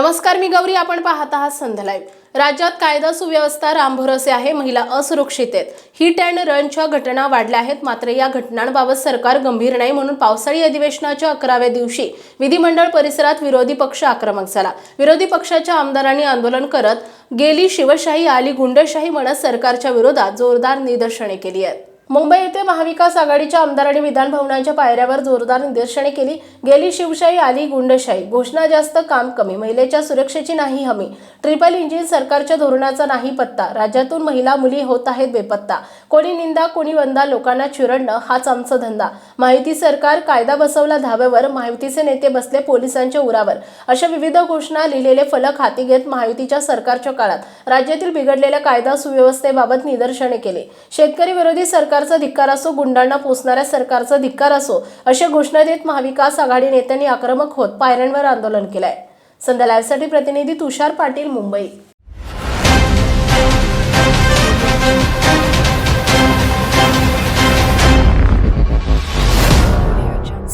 नमस्कार मी गौरी. आपण पाहत आहात संध्यालाईव्ह राज्यात कायदा सुव्यवस्था रामभरोसे आहे महिला असुरक्षित आहेत. हिट अँड रनच्या घटना वाढल्या आहेत मात्र या घटनांबाबत सरकार गंभीर नाही म्हणून पावसाळी अधिवेशनाच्या अकराव्या दिवशी विधिमंडळ परिसरात विरोधी पक्ष आक्रमक झाला. विरोधी पक्षाच्या आमदारांनी आंदोलन करत गेली शिवशाही आली गुंडशाही म्हणत सरकारच्या विरोधात जोरदार निदर्शने केली आहेत. मुंबई येथे महाविकास आघाडीच्या आमदार आणि विधानभवनांच्या पायऱ्यावर जोरदार निदर्शने केली. गेली शिवशाही आली गुंडशाही. घोषणा जास्त काम कमी. महिलेच्या सुरक्षेची नाही हमी. ट्रिपल इंजिन सरकारच्या धोरणाचा नाही पत्ता. राज्यातून महिला मुली होत आहेत बेपत्ता. कोणी निंदा कोणी वंदा लोकांना चिरडणं हाच आमचा धंदा. माहिती सरकार कायदा बसवला धाब्यावर माहितीचे नेते बसले पोलिसांच्या उरावर. अशा विविध घोषणा लिहिलेले फलक हाती घेत महायुतीच्या सरकारच्या काळात राज्यातील बिघडलेल्या कायदा सुव्यवस्थेबाबत निदर्शने केली. शेतकरी विरोधी सरकारचा धिक्कार असो गुंडांना पोचणाऱ्या सरकारचा धिक्कार असो अशा घोषणा देत महाविकास आघाडी नेत्यांनी आक्रमक होत पायऱ्यांवर आंदोलन केलंय. संध्या लाईव्हसाठी प्रतिनिधी तुषार पाटील मुंबई.